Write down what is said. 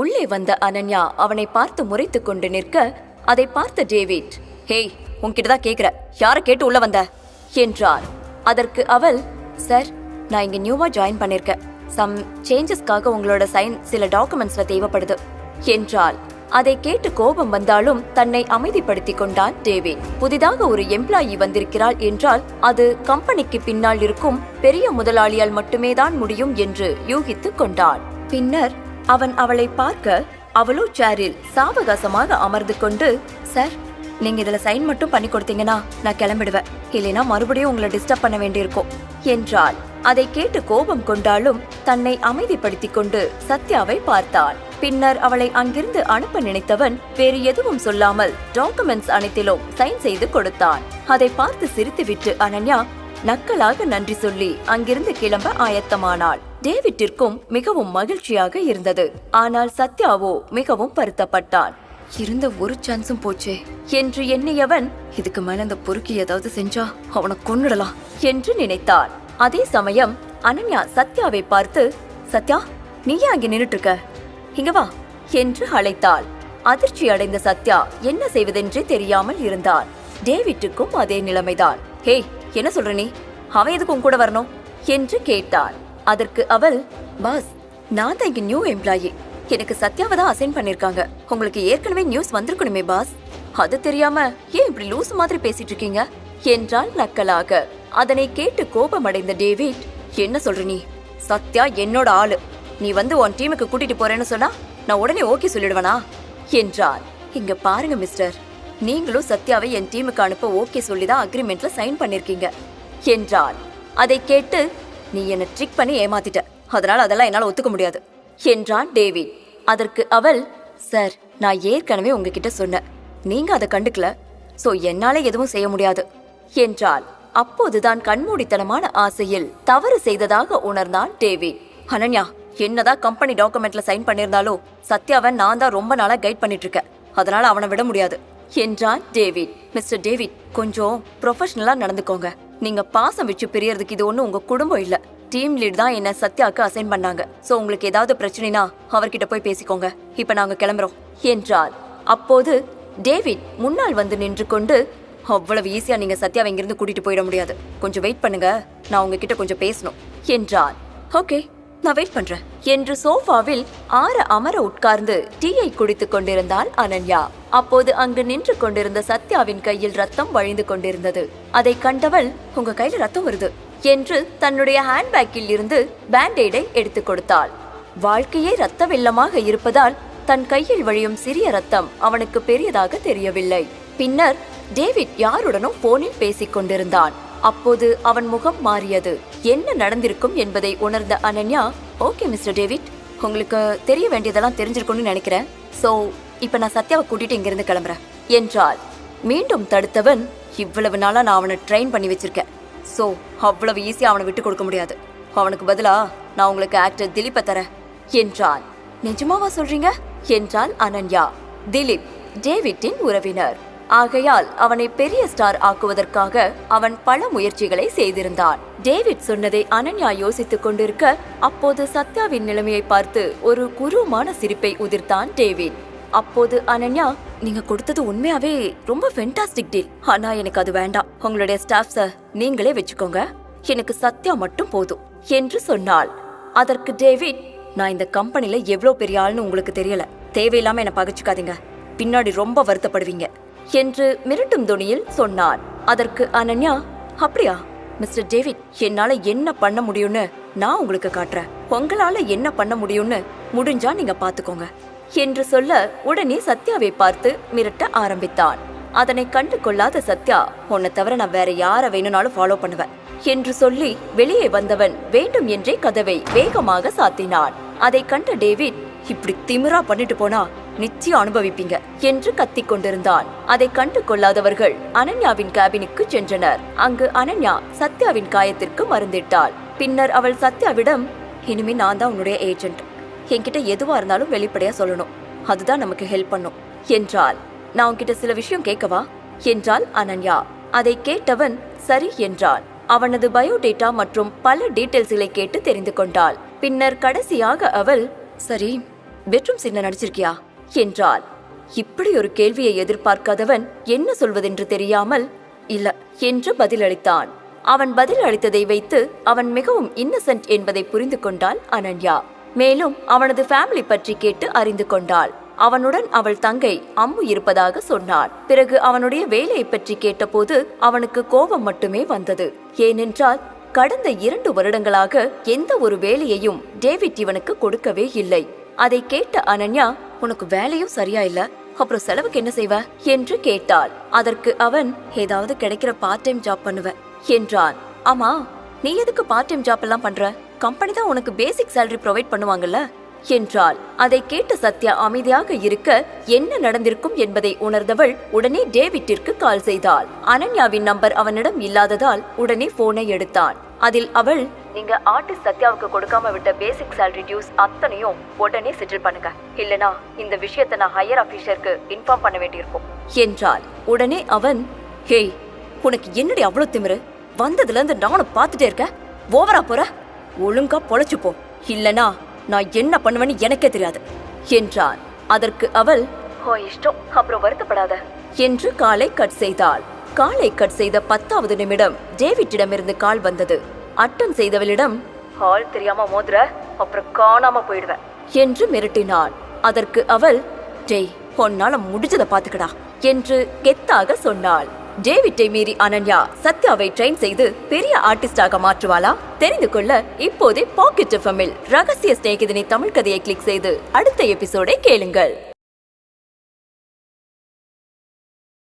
உள்ளே வந்த அனன்யா அவனை பார்த்து முறைத்து கொண்டு நிற்க அதை பார்த்த டேவிட் ஹேய் உன்கிட்ட தான் கேக்குற யாரை கேட்டு உள்ள வந்த? என்றார். அதற்கு அவள் சார் நான் இங்க நியூவா ஜாயின் பண்ணிருக்கேன். சம் சேஞ்சஸ்க்காக உங்களோட சைன் சில டாக்குமெண்ட்ஸ்ல தேவைப்படுது என்றாள். அதை கேட்டு கோபம் வந்தாலும் தன்னை அமைதிப்படுத்திக் கொண்டான் டேவிட். புதிதாக ஒரு எம்ப்ளாயி வந்திருக்கிறாள் என்றால் அது கம்பெனிக்கு பின்னால் இருக்கும் பெரிய முதலாளியால் மட்டுமே தான் முடியும் என்று யூகித்துக் கொண்டான் பின்னர் அவன் அவளை பார்க்க அவளோ சேரில் சாவகாசமாக அமர்ந்து கொண்டு சார் நீங்க இதுல சைன் மட்டும் பண்ணி கொடுத்தீங்கன்னா நான் கிளம்பிடுவேன். இல்லைனா மறுபடியும் உங்களை டிஸ்டர்ப் பண்ண வேண்டியிருக்கும் என்றாள். அதை கேட்டு கோபம் கொண்டாலும் தன்னை அமைதிப்படுத்திக் கொண்டு சத்யாவை பார்த்தாள். பின்னர் அவளை அங்கிருந்து அனுப்ப நினைத்தவன் வேறு எதுவும் சொல்லாமல் டாக்குமெண்ட்ஸ் அனைத்திலும் சைன் செய்து கொடுத்தான். அதை பார்த்து சிரித்துவிட்டு அனன்யா நக்கலாக நன்றி சொல்லி அங்கிருந்து கிளம்ப ஆயத்தமானாள். டேவிட்டிற்கும் மிகவும் மகிழ்ச்சியாக இருந்தது. ஆனால் சத்யாவோ மிகவும் வருத்தப்பட்டான். இருந்த ஒரு சான்ஸும் போச்சே. என்று எண்ணியவன் இதுக்கு மேல இந்த பொறுக்கி ஏதாவது செஞ்சா அவனை கொன்னுடலாம். என்று நினைத்தான் அதே சமயம் அனன்யா சத்யாவை பார்த்து சத்யா நீ ஏன் அங்கே நின்னுட்டு இருக்க இங்க வா என்று அழைத்தாள். அதிர்ச்சி அடைந்த சத்யா என்ன செய்வதென்றே தெரியாமல் இருந்தான் டேவிட்டுக்கும் அதே நிலைமைதான். ஹேய் என்ன சொல்ற நீ? அவன் எதுக்கு உன் கூட வரணும்? என்று கேட்டான் அதற்கு அவள் பாஸ் நான் தான் இங்க நியூ எம்ப்ளாயி எனக்கு சத்யாவை தான் அசைன் பண்ணிருக்காங்க. உங்களுக்கு ஏற்கனவே நியூஸ் வந்திருக்கணுமே பாஸ். அது தெரியாம ஏன் இப்படி லூஸ் மாதிரி பேசிட்டு இருக்கீங்க? என்றால் நக்கலாக. அதனை கேட்டு கோபமடைந்த டேவிட் என்ன சொல்ற நீ? சத்யா என்னோட ஆளு. நீ வந்து உன் டீமுக்கு கூட்டிட்டு போறேன்னு சொன்னா நான் உடனே ஓகே சொல்லிடுவனா? என்றார். இங்க பாருங்க மிஸ்டர் நீங்களும் சத்யாவை என் டீமுக்கு அனுப்ப ஓகே சொல்லி தான் அக்ரிமெண்ட்ல சைன் பண்ணிருக்கீங்க. என்றார் அதை கேட்டு நீ என்னை ட்ரிக் பண்ணி ஏமாத்திட்ட. அதனால் அதெல்லாம் என்னால் ஒத்துக்க முடியாது. என்றான் டேவி. அதற்கு அவள் சார் நான் ஏற்கனவே உங்ககிட்ட சொன்னேன். நீங்க அதை கண்டுக்கல. சோ என்னால எதுவும் செய்ய முடியாது. என்றாள். அப்போதுதான் கண்மூடித்தனமான ஆசையில் தவறு செய்ததாக உணர்ந்தான் டேவி. அனன்யா என்னதான் கம்பெனி டாக்குமெண்ட்ல சைன் பண்ணியிருந்தாலோ சத்யாவை நான் தான் ரொம்ப நாளா கைட் பண்ணிட்டு இருக்கேன் அதனால அவனை விட முடியாது. என்றான் டேவிட் மிஸ்டர் டேவிட் கொஞ்சம் ப்ரொஃபஷனலா நடந்துக்கோங்க. நீங்க பாசம் வச்சு பிரியறதுக்கு இது ஒன்றும் உங்க குடும்பம் இல்ல. டீம் லீட் தான் என்ன சத்யாக்கு அசைன் பண்ணாங்க. சோ உங்களுக்கு ஏதாவது பிரச்சனைனா அவர்கிட்ட போய் பேசிக்கோங்க. இப்ப நாங்க கிளம்புறோம். என்றார். அப்போது டேவிட் முன்னால் வந்து நின்று கொண்டு அவ்வளவு ஈஸியா நீங்க சத்யாவை இங்கிருந்து கூட்டிட்டு போயிட முடியாது. கொஞ்சம் வெயிட் பண்ணுங்க. நான் உங்ககிட்ட கொஞ்சம் பேசணும். என்றார். ஓகே நான் வெயிட் பண்றேன். என்று சோஃபாவில் ஆற அமர உட்கார்ந்து டீயை குடித்துக் கொண்டிருந்தாள் அனன்யா. அப்போது அங்கு நின்று கொண்டிருந்த சத்யாவின் கையில் ரத்தம் வழிந்து கொண்டிருந்தது. அதை கண்டவள் உங்க கையில ரத்தம் வருது என்று தன்னுடைய ஹேண்ட்பேக்கில் இருந்து பேண்டேடை எடுத்துக் கொடுத்தாள். வாழ்க்கையே ரத்த வெள்ளமாக இருப்பதால் தன் கையில் வழியும் சிறிய ரத்தம் அவனுக்கு பெரியதாக தெரியவில்லை. பின்னர் டேவிட் யாருடனும் போனில் பேசிக் கொண்டிருந்தான். அப்போது அவன் முகம் மாறியது. என்ன நடந்திருக்கும் என்பதை உணர்ந்த அனன்யா ஓகே மிஸ்டர் டேவிட். உங்களுக்கு தெரிய வேண்டியதெல்லாம் தெரிஞ்சிருக்கும்னு நினைக்கிறேன். சோ இப்ப நான் சத்யாவை கூட்டிட்டு இங்கிருந்து கிளம்புறேன். என்றால் மீண்டும் தடுத்தவன் இவ்வளவு நாளா நான் அவனை ட்ரெயின் பண்ணி வச்சிருக்கேன். சோ அவ்வளவு ஈஸியா அவனை விட்டு கொடுக்க முடியாது. அவனுக்கு பதிலா நான் உங்களுக்கு ஆக்டர் திலீப்பை தரேன். என்றான். நிஜமாவா சொல்றீங்க? என்றால் அனன்யா. திலீப் டேவிட்டின் உறவினர். ஆகையால் அவனை பெரிய ஸ்டார் ஆக்குவதற்காக அவன் பல முயற்சிகளை செய்திருந்தான். டேவிட் சொன்னதை அனன்யா யோசித்துக் கொண்டிருக்க அப்போது சத்யாவின் நிலைமையை பார்த்து ஒரு குருமான சிரிப்பை உதிர்த்தான் டேவிட். அப்போது அனன்யா நீங்க கொடுத்தது உண்மையாவே ரொம்ப ஃபென்டாஸ்டிக் டீல் ஆனா எனக்கு அது வேண்டாம். உங்களுடைய ஸ்டாஃப்ஸ நீங்களே வச்சுக்கோங்க. எனக்கு சத்யா மட்டும் போதும் என்று சொன்னாள். அதற்கு டேவிட் நான் இந்த கம்பெனில எவ்வளவு பெரிய ஆள்னு உங்களுக்கு தெரியல. தேவையில்லாம என்ன பகச்சுக்காதீங்க. பின்னாடி ரொம்ப வருத்தப்படுவீங்க. என்று மிரட்டும் துணியில் சொன்னான் அதற்கு அனன்யா அப்படியா மிஸ்டர் டேவிட் என்னால என்ன பண்ண முடியும்னு நான் உங்களுக்கு காட்டுறேன். உங்களால என்ன பண்ண முடியும்னு முடிஞ்சா நீங்க பாத்துக்கோங்க என்று சொல்ல உடனே சத்யாவை பார்த்து மிரட்ட ஆரம்பித்தான். அதனை கண்டு கொள்ளாத சத்யா உன்னை தவிர நான் வேற யார வேணும்னாலும் ஃபாலோ பண்ணுவேன் என்று சொல்லி வெளியே வந்தவன் வேண்டும் என்றே கதவை வேகமாக சாத்தினான். அதை கண்ட டேவிட் இப்படி திமிரா பண்ணிட்டு போனா நிச்சயம் அனுபவிப்பீங்க என்று கத்திக் கொண்டிருந்தான் அதை கண்டு கொள்ளாதவர்கள் அனன்யாவின் கேபினுக்கு சென்றனர். அங்கு அனன்யா சத்யாவின் காயத்திற்கு மருந்திட்டாள். பின்னர் அவள் சத்யாவிடம் இனிமே நான் தான் உன்னுடைய ஏஜென்ட் என்கிட்ட எதுவா இருந்தாலும் வெளிப்படையா சொல்லணும். அதுதான் நமக்கு ஹெல்ப் பண்ணும் என்றாள். நான் உன்கிட்ட சில விஷயம் கேட்கவா? என்றாள் அனன்யா. அதை கேட்டவன் சரி என்றான் அவனது பயோடேட்டா மற்றும் பல டீட்டெயில்ஸ்களை கேட்டு தெரிந்து கொண்டாள். பின்னர் கடைசியாக அவள் சரி பெட்ரூம் சீன்ல நடிச்சிருக்கியா? என்றாள். இப்படி ஒரு கேள்வியை எதிர்பார்க்காதவன் என்ன சொல்வதென்று தெரியாமல் இல்ல என்று பதிலளித்தான். அவன் பதில் அளித்ததை வைத்து அவன் மிகவும் இன்னசென்ட் என்பதை புரிந்து கொண்டாள் அனன்யா. மேலும் அவனது ஃபேமிலி பற்றி கேட்டு அறிந்து கொண்டாள். அவனுடன் அவள் தங்கை அம்மு இருப்பதாக சொன்னாள். பிறகு அவனுடைய வேலையை பற்றி கேட்டபோது அவனுக்கு கோபம் மட்டுமே வந்தது. ஏனென்றால் கடந்த இரண்டு வருடங்களாக எந்த ஒரு வேலையையும் டேவிட் இவனுக்கு கொடுக்கவே இல்லை. அதை கேட்ட அனன்யா உனக்கு வேலையும் சரியா இல்ல அப்புறம் செலவுக்கு என்ன செய்வ? என்று கேட்டாள். அதற்கு அவன் ஏதாவது கிடைக்கிற பார்ட் டைம் ஜாப் பண்ணுவேன் என்றான். ஆமா நீ எதுக்கு பார்ட் டைம் ஜாப் எல்லாம் பண்ற? கம்பெனி தான் உனக்கு பேசிக் சேலரி ப்ரொவைட் பண்ணுவாங்கல்ல என்றாள். அதை கேட்ட சத்யா அமைதியாக இருக்க என்ன நடந்திருக்கும் என்பதை உணர்ந்தவள் உடனே டேவிட்டிற்கு கால் செய்தாள். அனன்யாவின் நம்பர் அவனிடம் இல்லாததால் உடனே போனை எடுத்தான். அதில் அவள் நீங்க ஆர்டிஸ்ட் சத்யாவுக்கு கொடுக்காம விட்ட பேசிக் salary டியூஸ் அத்தனையும் உடனே செட்டில் பண்ணுங்க. இல்லனா இந்த விஷயத்தை நான் ஹையர் ஆபீசருக்கு இன்ஃபார்ம் பண்ண வேண்டியிருக்கும். என்றாள். உடனே அவன் ஹேய் உனக்கு என்னடி அவ்வளவு திமிரு? வந்ததுல இருந்து நானும் பார்த்துட்டே இருக்க ஓவரா போற? ஒழுங்கா பொழைச்சு போ. இல்லனா நான் என்ன பண்ணுவேன்னு எனக்கே தெரியாது. என்றான் அதற்கு அவள் ஓ இஷ்டம். அப்புறம் வருத்தப்படாத. என்று காலை கட் செய்தாள். காலை கட் செய்த பத்தாவது நிமிடம் டேவிட்டிடமிருந்து கால் வந்தது. அட்டன் செய்தவளிடம் ஹால் தெரியாம மோதுற அப்புறம் காணாம போயிடுவேன். என்று மிரட்டினாள். அதற்கு அவள் டேய் உன்னால முடிஞ்சதை பாத்துக்கடா என்று கெத்தாக சொன்னாள். டேவிட்டை மீறி அனன்யா சத்யாவை ட்ரெயின் செய்து பெரிய ஆர்டிஸ்டாக மாற்றுவாளா தெரிந்து கொள்ள இப்போதே பாக்கெட் எஃப்எம்மில் ரகசிய ஸ்நேகிதனை தமிழ் கதையை கிளிக் செய்து அடுத்த எபிசோடை கேளுங்கள்.